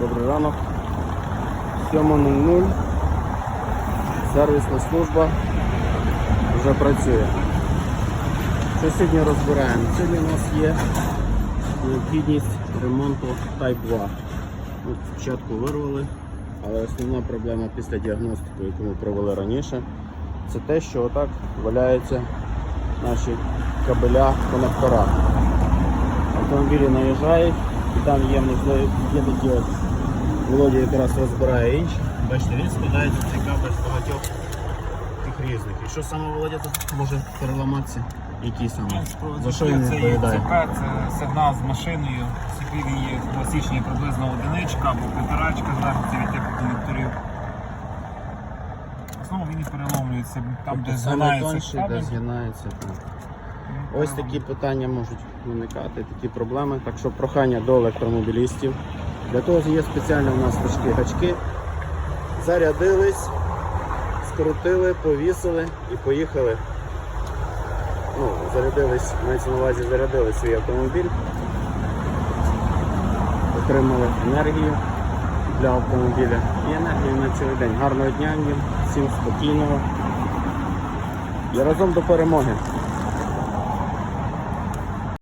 Добрий ранок. 7.00. Сервісна служба вже працює. Що сьогодні розбираємо? Сьогодні у нас є необхідність ремонту Type 2. От спочатку вирвали, але основна проблема після діагностики, яку ми провели раніше, це те, що отак валяються наші кабеля конектора. Автомобілі наїжджають і там є можливість, є Володя якраз розбирає інч. Бачите, він складається цей кабель з багатьох тих різних. І що саме Володя тут може переламатися? Які саме? За що він це відповідає? ЦП, це сигнал з машиною. CPV є класичні приблизно одиничка або півторачка, залежить від типу конекторів. В основному він і переломлюється там, де Тобто саме згинається тонший, де кабель. згинається. так. Ось такі питання можуть виникати, такі проблеми. Так що прохання до електромобілістів. Для того є спеціальні у нас важкі гачки. Зарядились, скрутили, повісили і поїхали. Ну, зарядились, мається на увазі зарядили свій автомобіль. Отримали енергію для автомобіля і енергію на цілий день. Гарного дня всім спокійного. І разом до перемоги.